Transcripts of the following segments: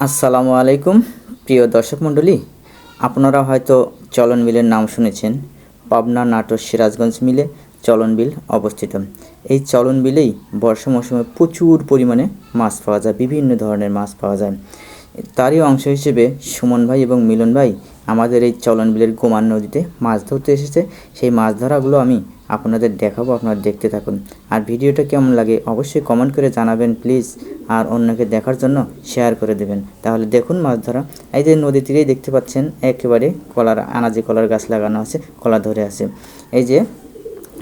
আসসালামু আলাইকুম, প্রিয় দর্শক মণ্ডলী। আপনারা হয়তো চলন বিলের নাম শুনেছেন, পাবনা নাটোর সিরাজগঞ্জ মিলে চলন বিল অবস্থিত। এই চলন বিলেই বর্ষা মৌসুমে প্রচুর পরিমাণে মাছ পাওয়া যায়, বিভিন্ন ধরনের মাছ পাওয়া যায়। তারই অংশ হিসেবে সুমন ভাই এবং মিলন ভাই আমাদের এই চলন বিলের গোমান নদীতে মাছ ধরতে এসেছে। সেই মাছ ধরাগুলো আমি আপনাদের দেখাবো, আপনারা দেখতে থাকুন। আর ভিডিওটা কেমন লাগে অবশ্যই কমেন্ট করে জানাবেন প্লিজ আর অন্যকে দেখার জন্য শেয়ার করে দেবেন। তাহলে দেখুন মাছ ধরা। এই যে নদী তীরেই দেখতে পাচ্ছেন, একেবারে কলার আনাজি কলার গাছ লাগানো আছে, কলা ধরে আছে। এই যে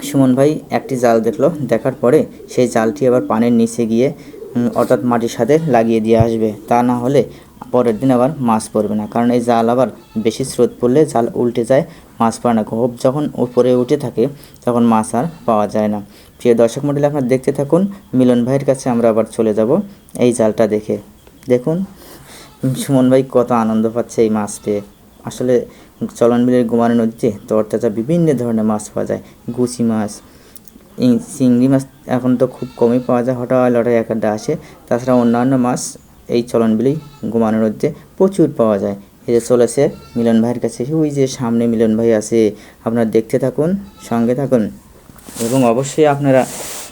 সুমন ভাই একটি জাল দেখল, দেখার পরে সেই জালটি আবার পানির নিচে গিয়ে অর্থাৎ মাটির সাথে লাগিয়ে দিয়ে আসবে। তা না হলে পরের দিন আবার মাছ পড়বে না। কারণ এই জাল আবার বেশি স্রোত পড়লে জাল উল্টে যায়, মাছ পড়ে না। হোপ যখন উপরে উঠে থাকে, তখন মাছ আর পাওয়া যায় না। প্রিয় দর্শক মন্ডলী, আপনারা দেখতে থাকুন। মিলন ভাইয়ের কাছে আমরা আবার চলে যাব এই জালটা দেখে। দেখুন, সুমন ভাই কত আনন্দ পাচ্ছে এই মাছ পেয়ে। আসলে চলন বিলের গোমানো নদীতে তরতাজা বিভিন্ন ধরনের মাছ পাওয়া যায়। গুচি মাছ চিংড়ি মাছ এখন তো খুব কমই পাওয়া যায়। হঠাৎ লটাই এক আধটা আসে। তাছাড়া অন্যান্য মাছ এই চলন বিলেই গোমানো নদীতে প্রচুর পাওয়া যায়। এই যে চলেছে, মিলন ভাইয়ের কাছে, ওই যে সামনে মিলন ভাই আছে, আপনারা দেখতে থাকুন, সঙ্গে থাকুন। এবং অবশ্যই আপনারা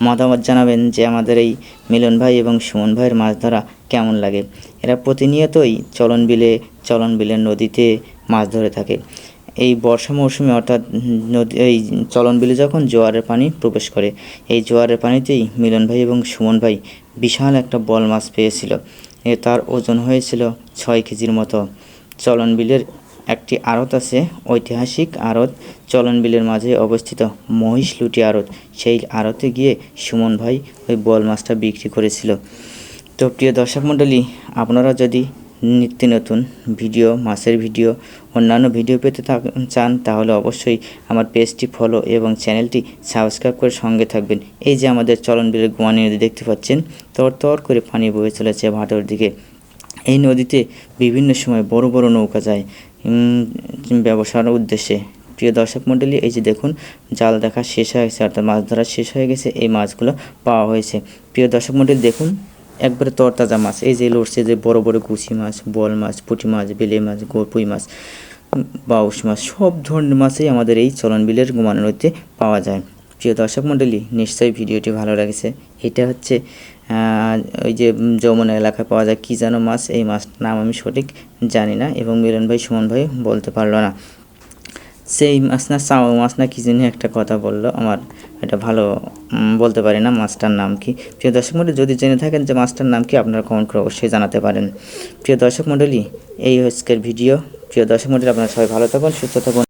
মতামত জানাবেন যে আমাদের এই মিলন ভাই এবং সুমন ভাইয়ের মাছ ধরা কেমন লাগে। এরা প্রতিনিয়তই চলন বিলে চলন বিলের নদীতে মাছ ধরে থাকে। এই বর্ষা মৌসুমে অর্থাৎ নদী, এই চলন বিলে যখন জোয়ারের পানি প্রবেশ করে, এই জোয়ারের পানিতেই মিলন ভাই এবং সুমন ভাই বিশাল একটা বল মাছ পেয়েছিল। তার ওজন হয়েছিল ছয় কেজির মতো। চলন বিলের একটি আড়ত আছে, ঐতিহাসিক আড়ত। চলন বিলের মাঝে অবস্থিত মহিষ লুটি আড়ত। সেই আড়তে গিয়ে সুমন ভাই ওই বল মাছটা বিক্রি করেছিল। তো প্রিয় দর্শক মণ্ডলী আপনারা যদি নিত্য নতুন ভিডিও মাছের ভিডিও, অন্যান্য ভিডিও পেতে চান, তাহলে অবশ্যই আমার পেজটি ফলো এবং চ্যানেলটি সাবস্ক্রাইব করে সঙ্গে থাকবেন। এই যে আমাদের চলন বিলের গোয়ানি নদী দেখতে পাচ্ছেন, তর তর করে পানি বয়ে চলেছে ভাটোর দিকে। এই নদীতে বিভিন্ন সময় বড় বড় নৌকা যায় ব্যবসার উদ্দেশ্যে। প্রিয় দর্শক মণ্ডলী, এই যে দেখুন, জাল দেখা শেষ হয়ে গেছে, অর্থাৎ মাছ ধরা শেষ হয়ে গেছে, এই মাছগুলো পাওয়া হয়েছে। প্রিয় দর্শক মণ্ডলী, দেখুন একবারে তরতাজা মাছ, এই যে লড়ছে যে বড় বড় গুছি মাছ, বল মাছ, পুঁটি মাছ, বেলে মাছ, গোপুই মাছ বাউশ মাছ, সব ধরনের মাছই আমাদের এই চলন বিলের গোমানো নদীতে পাওয়া যায়। প্রিয় দর্শক মণ্ডলী নিশ্চয়ই ভিডিওটি ভালো লাগেছে। এটা হচ্ছে ওই যে যমুনা এলাকায় পাওয়া যায় কী যেন মাছ, এই মাছ নাম আমি সঠিক জানি না এবং মিলন ভাই, সুমন ভাই বলতে পারল না। সেই মাছ না চাও মাছ না, কি জানি একটা কথা বলল, আমার এটা ভালো বলতে পারি না মাছটার নাম কি। প্রিয় দর্শক মণ্ডলী যদি জেনে থাকেন যে মাছটার নাম কি, আপনারা কমেন্ট করে অবশ্যই জানাতে পারেন। প্রিয় দর্শক মণ্ডলী এই আজকের ভিডিও প্রিয় দর্শক মণ্ডলী আপনারা সবাই ভালো থাকুন, সুস্থ থাকুন।